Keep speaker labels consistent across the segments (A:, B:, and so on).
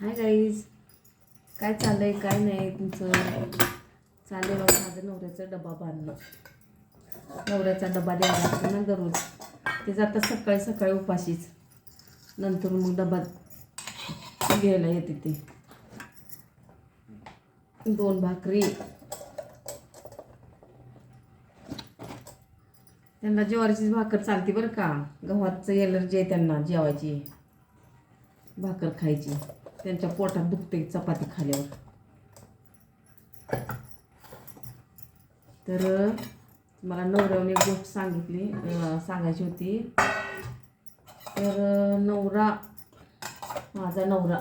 A: Hi guys काय चाललं आहे काय नाही तुमचं? चाललंय बघा माझं नवऱ्याचा डबा बांधणं. नवऱ्याचा डबा द्यायला लागतो ना दररोज. ते जातात सकाळी सकाळी उपाशीच. नंतर मग डबा घ्यायला येते ते. दोन भाकरी. त्यांना ज्वारीचीच भाकर चालते बरं का? गव्हाचं एलर्जी आहे त्यांना जेवायची. भाकर खायची. त्यांच्या पोटात दुखते चपाती खाल्यावर. तर मला नवऱ्याने एक गोष्ट सांगितली सांगायची होती. तर नवरा माझा नवरा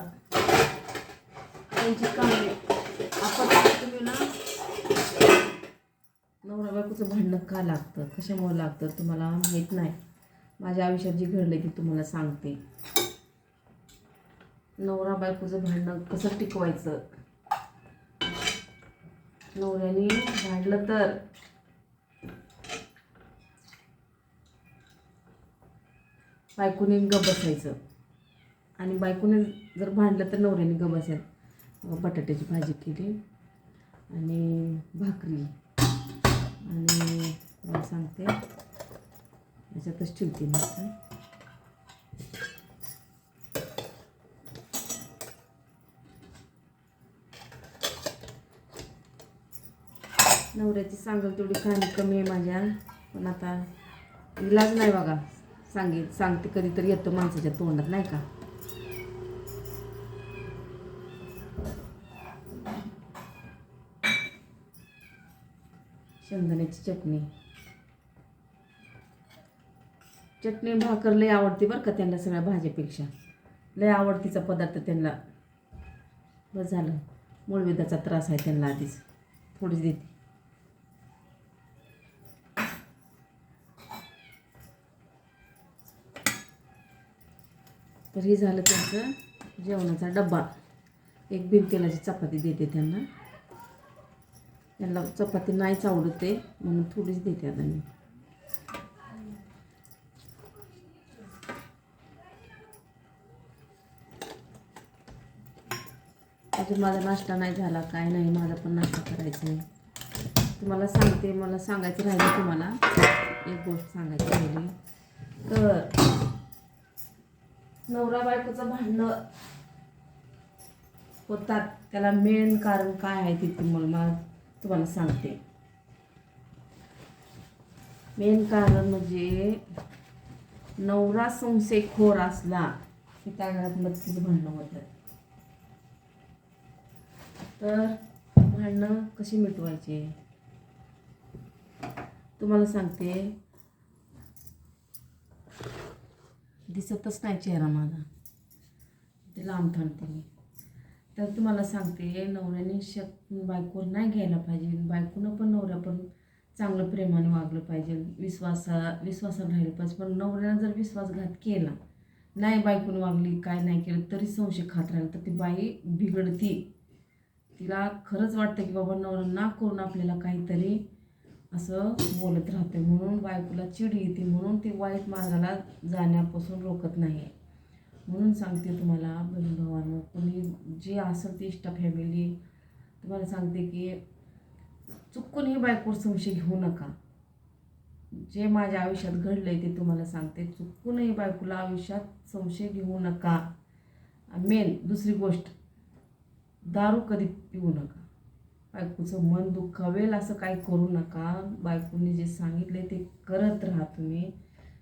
A: त्यांची कामे आपण तुम्ही ना नवरा बायकोचं भांडणं का लागतं कशामुळे लागतं तुम्हाला माहीत नाही. माझ्या आयुष्यात जी घडलं ती तुम्हाला सांगते. नवरा बायकोचं भांडणं कसं टिकवायचं? नवऱ्याने भांडलं तर? बायकोने ग बसायचं. आणि बायकोने जर भांडलं तर नवऱ्याने ग बसायचं. बटाट्याची भाजी केली आणि भाकरी. आणि मला सांगते याच्यातच ठेवते मी नवऱ्याची सांगेल तेवढी कहाणी कमी आहे माझ्या. पण आता इलाज नाही बघा. सांगेल सांगते कधीतरी येतो माणसाच्या तोंडात नाही का? शेंगदाण्याची चटणी. चटणी भाकर लय आवडते बरं का त्यांना सगळ्या भाज्यापेक्षा. लय आवडतीचा पदार्थ त्यांना. बस झालं. मूळवेदाचा त्रास आहे त्यांना आधीच. थोडीच देते. तर हे झालं त्यांचं जेवणाचा डब्बा. एक बिनतेलाची चपाती देते त्यांना. त्यांना चपाती नाहीच आवडते म्हणून थोडीच देते आता मी. अजून माझा नाश्ता नाही झाला काय नाही माझा पण नाश्ता करायचा आहे. तुम्हाला सांगते मला सांगायचं राहिलं तुम्हाला. एक गोष्ट सांगायची राहिली. तर नवरा बायकोचं भांडणं होतात. त्याला मेन कारण काय आहे ते तुम्हाला मला तुम्हाला सांगते. मेन कारण म्हणजे नवरा संशयखोर असला की त्या घरात नक्कीच भांडणं होतात. तर भांडणं कशी मिटवायची? तुम्हाला सांगते. दिसतच नाही चेहरा माझा. ते लांब थांबते मी तर तुम्हाला सांगते नवऱ्याने शक बायकोवर नाही घ्यायला पाहिजे. बायकोनं पण नवऱ्या पण चांगलं प्रेमाने वागलं पाहिजे. विश्वासा विश्वासात राहिलं पाहिजे. पण नवऱ्यानं जर विश्वासघात केला नाही बायकोनं वागली काय नाही केलं तरी संशय खात राहिलं. तर ती बाई बिघडती. तिला खरंच वाटतं की बाबा नवरा ना करून आपल्याला काहीतरी असं बोलत राहते. म्हणून बायकोला चिड येते. म्हणून ती वाईट मार्गाला जाण्यापासून रोखत नाही म्हणून सांगते तुम्हाला बहीण भावांना कोणी जे असेल ते इष्टा फॅमिली तुम्हाला सांगते की चुकूनही बायकोवर संशय घेऊ नका. जे माझ्या आयुष्यात घडलं आहे ते तुम्हाला सांगते. चुकूनही बायकोला आयुष्यात संशय घेऊ नका. मेन दुसरी गोष्ट दारू कधी पिऊ नका. बायकोचं मन दुखावेल असं काही करू नका. बायकोने जे सांगितले ते करत राहा तुम्ही.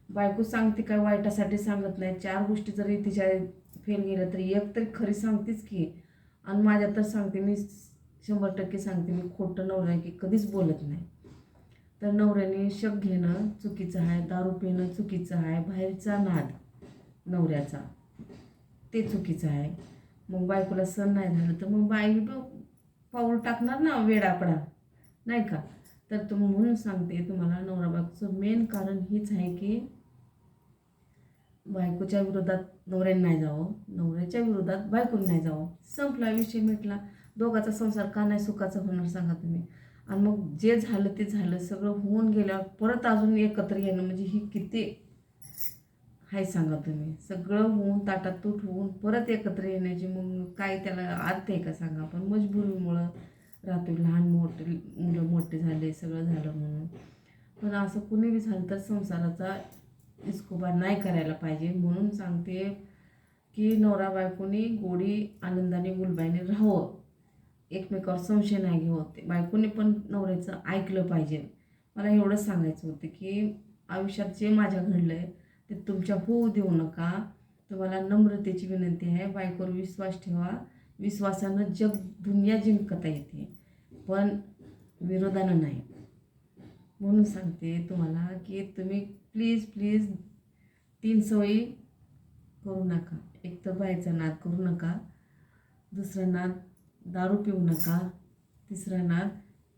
A: बायको सांगते काय वाईटासाठी सांगत नाही. चार गोष्टी जरी तिच्या फेल गेल्या तरी एक तरी खरी सांगतेच की. आणि माझ्या तर सांगते मी शंभर टक्के सांगते मी खोटं नवऱ्या की कधीच बोलत नाही. तर नवऱ्याने शक घेणं चुकीचं आहे दारू पिणं चुकीचं आहे बाहेरचा नाद नवऱ्याचा ते चुकीचं आहे. मग बायकोला सण नाही झालं तर मग बाई ब- पाऊल टाकणार ना वेडाकडा नाही का? तर तुम म्हणून सांगते तुम्हाला नवरा मेन कारण हीच आहे की बायकोच्या विरोधात नवऱ्याने नाही जावं नवऱ्याच्या विरोधात बायकोने नाही जावं. संपला विषय मिटला. दोघाचा संसार का नाही सुखाचा होणार सांगा तुम्ही. आणि मग जे झालं ते झालं सगळं होऊन गेल्यावर परत अजून एकत्र येणं म्हणजे ही किती हाय सांगा तुम्ही? सगळं होऊन ताटात तूट होऊन परत एकत्र येण्याची मग काय त्याला अर्थ आहे का सांगा पण मजबुरीमुळं राहतो लहान मोठे मुलं मोठे झाले सगळं झालं म्हणून. पण असं कुणी बी झालं तर संसाराचा इस्कोबा नाही करायला पाहिजे. म्हणून सांगते की नवरा बायकोनी गोडी आनंदाने गुलबाईने राहावं. एकमेकावर संशय नाही घेवते. बायकोने पण नवऱ्याचं ऐकलं पाहिजे. मला एवढंच सांगायचं होतं की आयुष्यात जे माझ्या घडलं आहे ते तुमच्या होऊ देऊ नका. तुम्हाला नम्रतेची विनंती आहे. बायकोवर विश्वास ठेवा. विश्वासानं जग दुनिया जिंकता येते. पण विरोधानं नाही. म्हणून सांगते तुम्हाला की तुम्ही प्लीज प्लीज तीन सवयी करू नका. एक तर बायचा नाद करू नका. दुसरा नाद दारू पिऊ नका. तिसरा नाद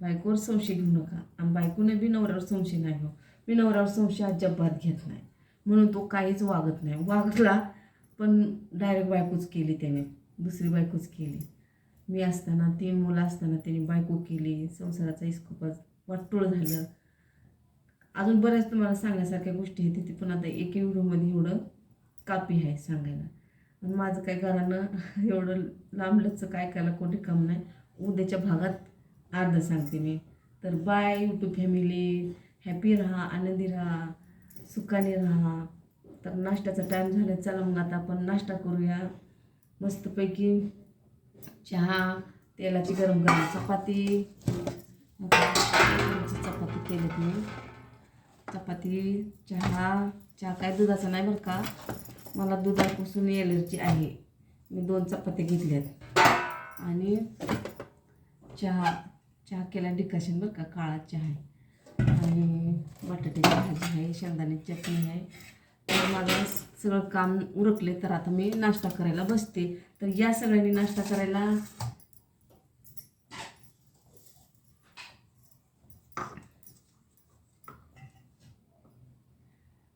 A: बायकोवर संशय घेऊ नका. आणि बायकोने बी नवऱ्यावर संशय नाही हो. घेऊ मी नवऱ्यावर संशय अजिबात घेत नाही. म्हणून तो काहीच वागत नाही. वागला पण डायरेक्ट बायकोच केली त्याने. दुसरी बायकोच केली. मी असताना तीन मुलं असताना त्याने बायको केली. संसाराचा इस्कोपास वाटोळ झालं. अजून बऱ्याच तुम्हाला सांगण्यासारख्या गोष्टी आहेत तिथे पण आता एके व्हिडिओमध्ये एवढं कापी आहे सांगायला. पण माझं काय घरानं एवढं लांबलंच काय करायला कोणी काम नाही. उद्याच्या भागात अर्धं सांगते मी. तर बाय यूट्यूब फॅमिली हॅपी राहा आनंदी राहा. सुखाने राहा. तर नाश्त्याचा टाईम झाला चला मग आता आपण नाश्ता करूया. मस्तपैकी चहा तेलाची गरम गरम चपाती. चपाती केलीत मी. चपाती चहा चहा काय दुधाचा नाही बरं का? मला दुधापासून एलर्जी आहे. मी दोन चपात्या घेतल्यात. आणि चहा चहा केला डिकाशन बरं का? काळा चहा आहे. बटाट्याची भाजी आहे शेंगदाण्याची चटणी आहे. तर माझं सगळं काम उरकले तर आता मी नाश्ता करायला बसते. तर या सगळ्यांनी नाश्ता करायला.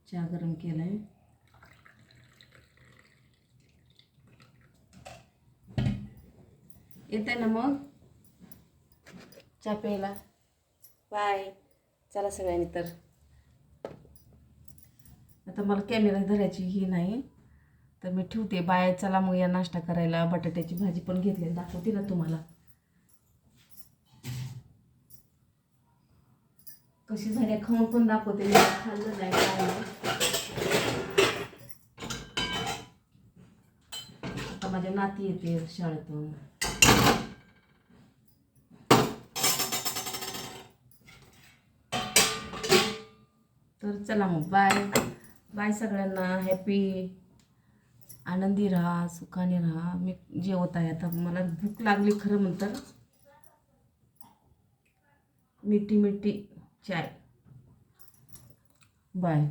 A: चहा गरम केला आहे येत आहे ना मग? चहा प्यायला. बाय. चला सगळ्यांनी तर. आता मला कॅमेरा धरायची ही नाही. तर मी ठेवते. बाय चला मग या नाश्ता करायला. बटाट्याची भाजी पण घेतली दाखवते ना तुम्हाला. कशी झाली खाऊन पण दाखवते मी. खाल्लं नाही नाही आता माझ्या नाती येते शाळेतून. तर चला मग बाय बाय सगळ्यांना. हॅपी आनंदी राहा सुखाने राहा. मी जेवत आहे आता. मला भूक लागली खरं म्हणतं मिठी मिठी चाय. बाय